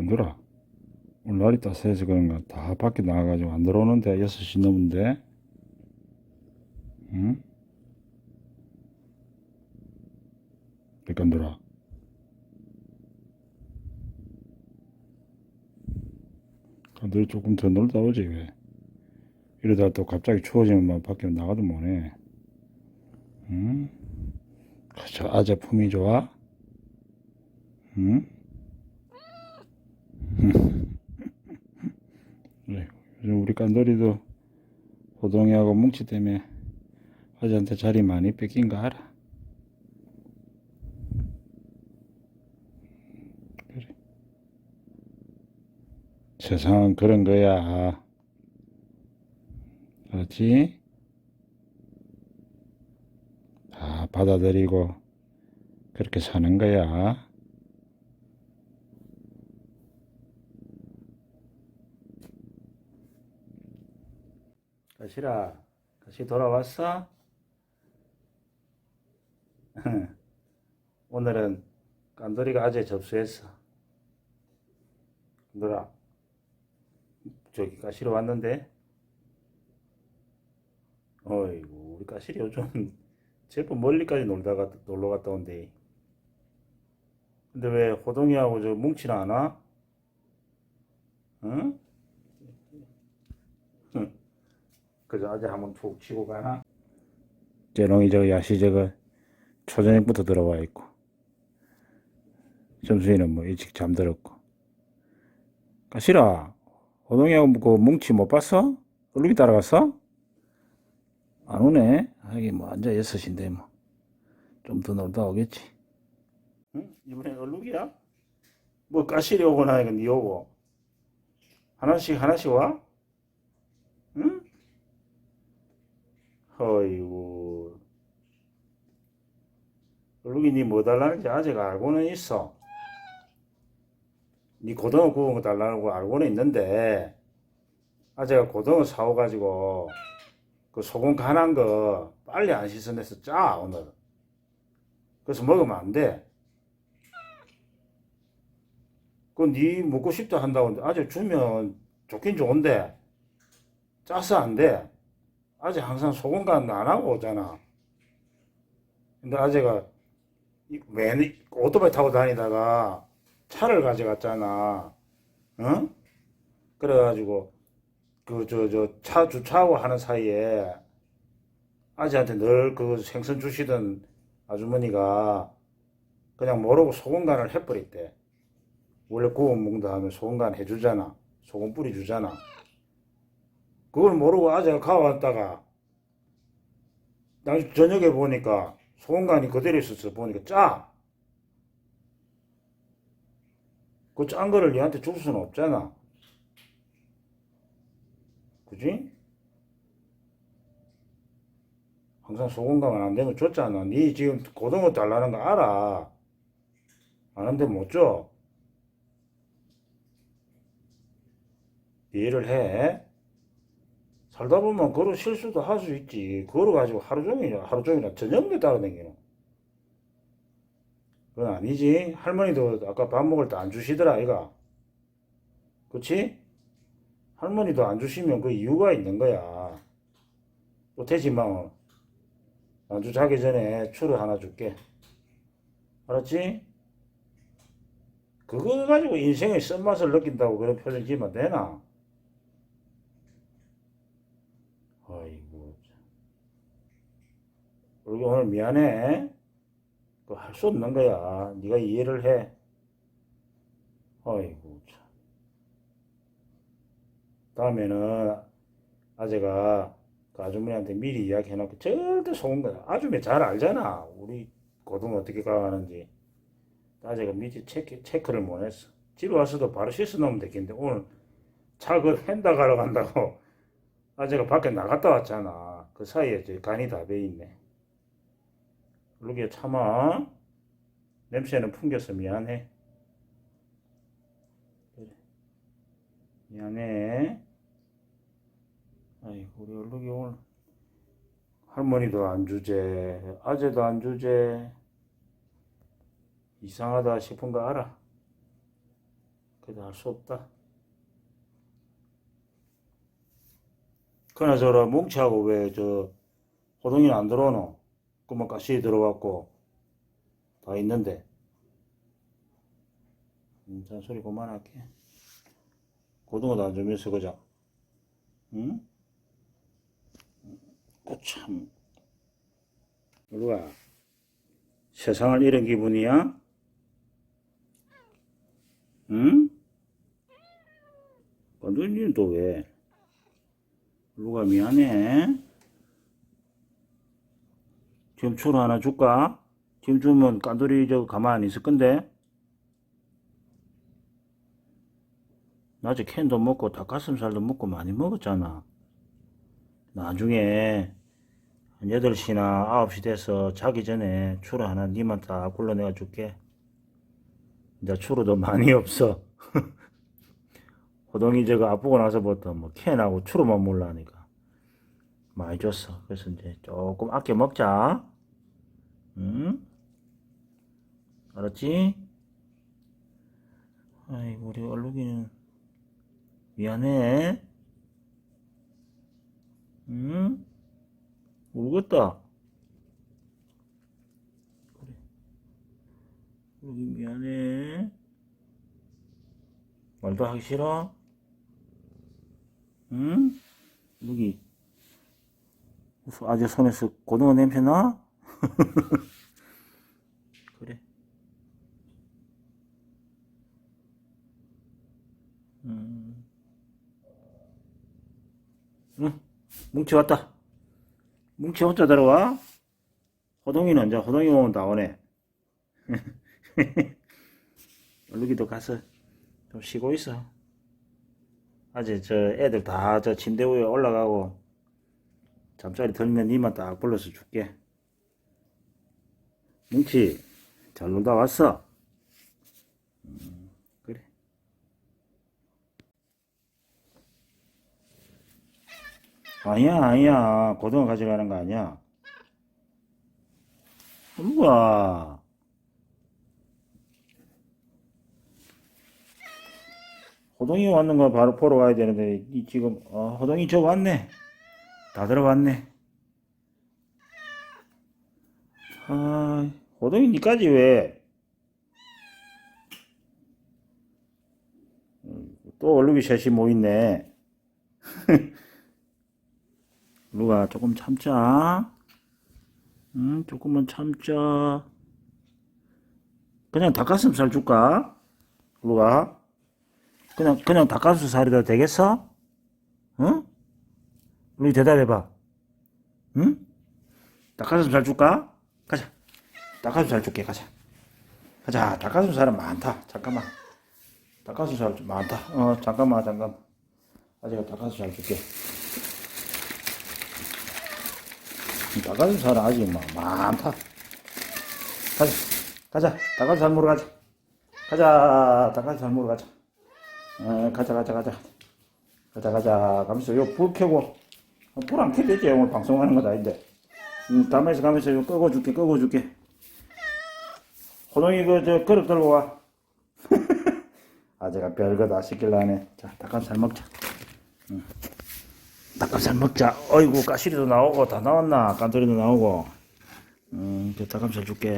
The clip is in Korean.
건드라. 오늘 날이 따스해서 그런가 다 밖에 나가가지고 안 들어오는데 6시 넘은데 응? 왜 건드라? 건드려 조금 더 놀다 오지 왜 이러다 또 갑자기 추워지면 막 밖에 나가도 뭐해 응? 저 아재 품이 좋아? 응? 그래, 요즘 우리 깐돌이도 호동이하고 뭉치 때문에 아재한테 자리 많이 뺏긴 거 알아? 그래. 세상은 그런 거야. 그렇지? 다 받아들이고 그렇게 사는 거야. 가시라, 다시 돌아왔어? 오늘은 깐돌이가 아재 접수했어. 너라, 저기 가시러 왔는데? 어이구, 우리 가시리 요즘 제법 멀리까지 놀다가 놀러 갔다 온대. 근데 왜 호동이하고 저 뭉치는 안 와? 응? 그저 어제 한번 툭 치고 가나? 재롱이 저 야시 저거 초저녁부터 들어와 있고 점수이는 뭐 일찍 잠들었고 가시라 호동이하고 그 뭉치 못 봤어? 얼룩이 따라갔어? 안 오네 하긴 뭐 앉아 있으신데 뭐 좀 더 놀다 오겠지 응? 이번엔 얼룩이야? 뭐 가시리 오고 나니까 니 오고 하나씩 하나씩 와? 응? 어이구. 얼룩이 니뭐 달라는지 아직 알고는 있어. 니 고등어 구운 거 달라는 거 알고는 있는데 아재가 고등어 사오가지고 그 소금 간한 거 빨리 안 씻어내서 짜 오늘. 그래서 먹으면 안 돼. 그니 먹고 싶다 한다고 아재 주면 좋긴 좋은데 짜서 안 돼 아재 항상 소금 간안 하고 오잖아 근데 아재가 이- 맨 오토바이 타고 다니다가 차를 가져갔잖아 응? 그래가지고 그 저 저 차 주차하고 하는 사이에 아지한테 늘 그 생선 주시던 아주머니가 그냥 모르고 소금 간을 해버렸대. 원래 구워 먹는다 하면 소금 간 해주잖아. 소금 뿌리 주잖아. 그걸 모르고 아재가 가왔다가 나중에 저녁에 보니까 소금 간이 그대로 있었어. 보니까 짜. 그 짠 거를 얘한테 줄 수는 없잖아. 그지? 항상 소금 가면 안거 줬잖아. 니 지금 고등어 달라는 거 알아. 아는데 못 줘. 이해를 해. 살다 보면 그런 실수도 할 수 있지. 그걸 가지고 하루 종일, 하루 종일 저녁에 따라다니는. 그건 아니지. 할머니도 아까 밥 먹을 때 안 주시더라, 이가. 그치? 할머니도 안 주시면 그 이유가 있는 거야. 또 되지만 안주 자기 전에 추를 하나 줄게. 알았지? 그거 가지고 인생의 쓴맛을 느낀다고 그런 표현 지으면 되나? 아이고. 참. 우리 오늘 미안해. 그거 할수 없는 거야. 네가 이해를 해. 아이고. 참. 다음에는 아재가 그 아주머니한테 미리 이야기해놓고 절대 속은 거야. 아주머니 잘 알잖아. 우리 고등 어떻게 가가는지. 아재가 미리 체크, 체크를 못 했어. 집에 와서도 바로 씻어 놓으면 되겠는데 오늘 차그 핸다 가러 간다고 아재가 밖에 나갔다 왔잖아. 그 사이에 저 간이 다 배 있네. 루기야 참아. 냄새는 풍겨서 미안해. 미안해. 아이고, 우리 얼룩이 오늘 할머니도 안 주제, 아재도 안 주제, 이상하다 싶은 거 알아. 그래도 할수 없다. 그나저나 뭉치하고 왜 저 호동이는 안 들어오노? 가시 들어왔고 다 있는데. 음, 잔소리 그만할게. 고등어도 안 주면서 그자. 응? 그 참. 누가 세상을 잃은 기분이야? 응? 건드리는 또 왜? 누가 미안해? 지금 추루 하나 줄까? 지금 주면 깐돌이 저 가만히 있을 건데? 낮에 캔도 먹고 닭가슴살도 먹고 많이 먹었잖아. 나중에 한 8시나 9시 돼서 자기 전에 추루 하나 니만 딱 굴러내가 줄게. 이제 추루도 많이 없어. 호동이 저거 아프고 나서부터 뭐 캔하고 추루만 몰라니까 많이 줬어. 그래서 이제 조금 아껴 먹자. 응? 알았지? 아이 우리 얼룩이는 미안해. 응? 울겠다. 그래. 얼룩이 미안해. 말도 하기 싫어? 응? 여기 아재 손에서 고등어 냄새 나? 그래. 음. 응, 뭉치 왔다. 뭉치 혼자 들어와? 호동이는 이제 호동이 오면 나오네. 얼룩이도 가서 좀 쉬고 있어. 아직 저 애들 다 저 침대 위에 올라가고 잠자리 들면 니만 딱 불러서 줄게. 뭉치 잘 놀다 왔어. 음, 그래. 아니야 아니야 고등어 가져가는 거 아니야. 누가? 호동이 왔는 거 바로 보러 와야 되는데 이 지금 어, 호동이 저 왔네 다 들어왔네 아 호동이 니까지 왜 음, 또 얼룩이 셋이 모있네 루가 조금 참자 응 조금만 참자 그냥 닭가슴살 줄까 루가 그냥 그냥 닭가슴살이다 되겠어? 응? 우리 대답해봐. 응? 닭가슴살 줄까? 가자. 닭가슴살 줄게. 가자. 가자. 닭가슴살은 많다. 잠깐만. 닭가슴살 좀 많다. 어 잠깐만 잠깐. 아직 닭가슴살 줄게. 닭가슴살은 아직 막 많다. 가자. 가자. 닭가슴살 먹으러 가자. 가자. 닭가슴살 먹으러 가자. 어, 가자 가자 가자 가자 가자 가면서 요불 켜고 불 안 켜도 되지 오늘 방송하는 거다 인데 음, 가면서 가면서 요 끄고 줄게 끄고 줄게. 호동이 그 저 그릇 들고 와. 아재가 별거 다 시킬라네. 자 닭가슴살 먹자. 응. 닭가슴살 먹자. 어이구 까시리도 나오고 다 나왔나? 깐토리도 나오고. 음, 저 닭가슴살 줄게